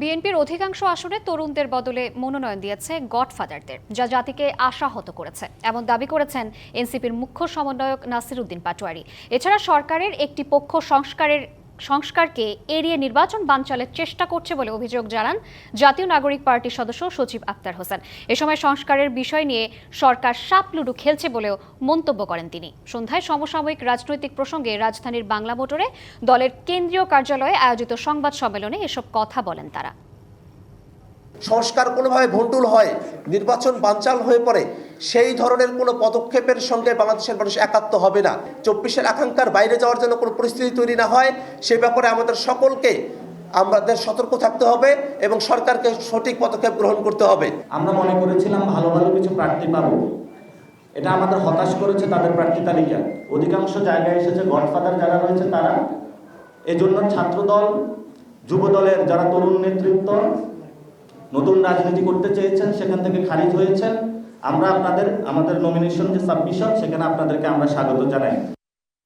বিএনপির অধিকাংশ আসনে তরুণদের বদলে মনোনয়ন দিয়েছে গডফাদারদের, যা জাতিকে আশাহত করেছে। এমন দাবি করেছেন এনসিপির মুখ্য সমন্বয়ক নাসির উদ্দিন পাটোয়ারি। এছাড়া সরকারের একটি পক্ষ সংস্কারের সংস্কারকে এড়িয়ে নির্বাচন বানচালের চেষ্টা করছে বলে অভিযোগ জানান জাতীয় নাগরিক পার্টির সদস্য সচিব আক্তার হোসেন। এ সময় সংস্কারের বিষয় নিয়ে সরকার সাপ লুডু খেলছে বলেও মন্তব্য করেন তিনি। সন্ধ্যায় সমসাময়িক রাজনৈতিক প্রসঙ্গে রাজধানীর বাংলা মোটরে দলের কেন্দ্রীয় কার্যালয়ে আয়োজিত সংবাদ সম্মেলনে এসব কথা বলেন তারা। সংস্কার কোনোভাবে ভণ্ডুল হয়, নির্বাচন বানচাল হয়ে পড়ে, সেই ধরনের কোনো পদক্ষেপের সঙ্গে বাংলাদেশের মানুষ একাত্ম হবে না। চব্বিশের আকাঙ্ক্ষার বাইরে যাওয়ার জন্য কোনো পরিস্থিতি তৈরি না হয়, সে ব্যাপারে আমাদের সকলকে আমাদের সতর্ক থাকতে হবে এবং সরকারকে সঠিক পদক্ষেপ গ্রহণ করতে হবে। আমরা মনে করেছিলাম ভালো ভালো কিছু প্রার্থী পাবো। এটা আমাদের হতাশ করেছে তাদের প্রার্থী তালিকা। অধিকাংশ জায়গায় এসেছে গডফাদার যারা রয়েছে তারা। এজন্য ছাত্রদল যুব দলের যারা তরুণ নেতৃত্ব নতুন রাজনীতি করতে চেয়েছেন, সেখান থেকে খারিজ হয়েছেন। আমরা আপনাদের, আমাদের নমিনেশন যে সাবমিশন সেখানে আপনাদেরকে আমরা স্বাগত জানাই।